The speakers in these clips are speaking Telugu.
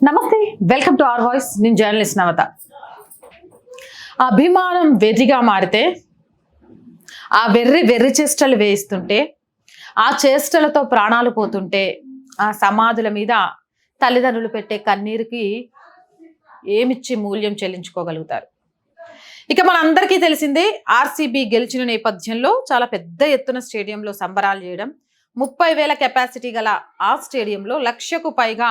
నమస్తే వెల్కమ్ టు అవర్ వాయిస్ నేను జర్నలిస్ట్ నవత. అభిమానం వెర్రిగా మారితే ఆ వెర్రి వెర్రి చేష్టలు వేయిస్తుంటే ఆ చేష్టలతో ప్రాణాలు పోతుంటే ఆ సమాధుల మీద తల్లిదండ్రులు పెట్టే కన్నీరుకి ఏమిచ్చి మూల్యం చెల్లించుకోగలుగుతారు? ఇక మనందరికీ తెలిసిందే ఆర్సీబీ గెలిచిన నేపథ్యంలో చాలా పెద్ద ఎత్తున స్టేడియంలో సంబరాలు చేయడం ముప్పై వేల కెపాసిటీ గల ఆ స్టేడియంలో లక్షకు పైగా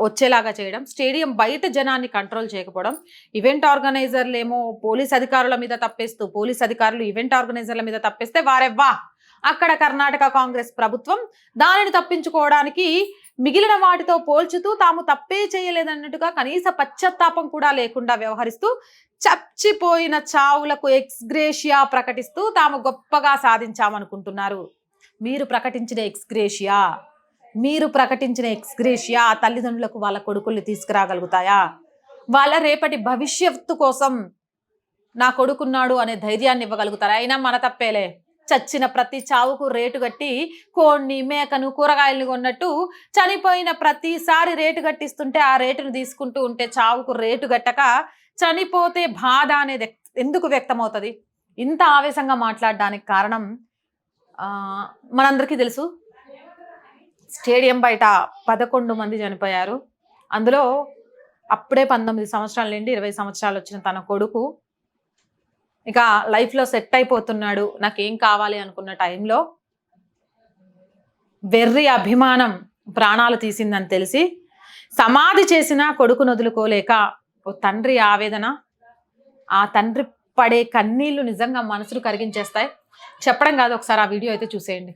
వచ్చేలాగా చేయడం స్టేడియం బయట జనాన్ని కంట్రోల్ చేయకపోవడం ఈవెంట్ ఆర్గనైజర్లు ఏమో పోలీస్ అధికారుల మీద తప్పేస్తూ పోలీస్ అధికారులు ఈవెంట్ ఆర్గనైజర్ల మీద తప్పేస్తే వారెవ్వా అక్కడ కర్ణాటక కాంగ్రెస్ ప్రభుత్వం దానిని తప్పించుకోవడానికి మిగిలిన వాటితో పోల్చుతూ తాము తప్పే చేయలేదన్నట్టుగా కనీస పశ్చాత్తాపం కూడా లేకుండా వ్యవహరిస్తూ చచ్చిపోయిన చావులకు ఎక్స్గ్రేషియా ప్రకటిస్తూ తాము గొప్పగా సాధించామనుకుంటున్నారు. మీరు ప్రకటించిన ఎక్స్గ్రేషియా మీరు ప్రకటించిన ఎక్స్గ్రేషియా ఆ తల్లిదండ్రులకు వాళ్ళ కొడుకుల్ని తీసుకురాగలుగుతాయా? వాళ్ళ రేపటి భవిష్యత్తు కోసం నా కొడుకున్నాడు అనే ధైర్యాన్ని ఇవ్వగలుగుతారా? అయినా మన తప్పేలే. చచ్చిన ప్రతి చావుకు రేటు కట్టి కోడిని మేకను కూరగాయలను కొన్నట్టు చనిపోయిన ప్రతిసారి రేటు కట్టిస్తుంటే ఆ రేటును తీసుకుంటూ ఉంటే చావుకు రేటు కట్టక చనిపోతే బాధ అనేది ఎందుకు వ్యక్తమవుతుంది? ఇంత ఆవేశంగా మాట్లాడడానికి కారణం మనందరికీ తెలుసు. స్టేడియం బయట పదకొండు మంది చనిపోయారు. అందులో అప్పుడే పంతొమ్మిది సంవత్సరాల నుండి ఇరవై సంవత్సరాలు వచ్చిన తన కొడుకు ఇక లైఫ్లో సెట్ అయిపోతున్నాడు. నాకేం కావాలి అనుకున్న టైంలో వెర్రి అభిమానం ప్రాణాలు తీసిందని తెలిసి సమాధి చేసిన కొడుకును వదులుకోలేక ఓ తండ్రి ఆవేదన ఆ తండ్రి పడే కన్నీళ్ళు నిజంగా మనసును కరిగించేస్తాయి. చెప్పడం కాదు ఒకసారి ఆ వీడియో అయితే చూసేయండి.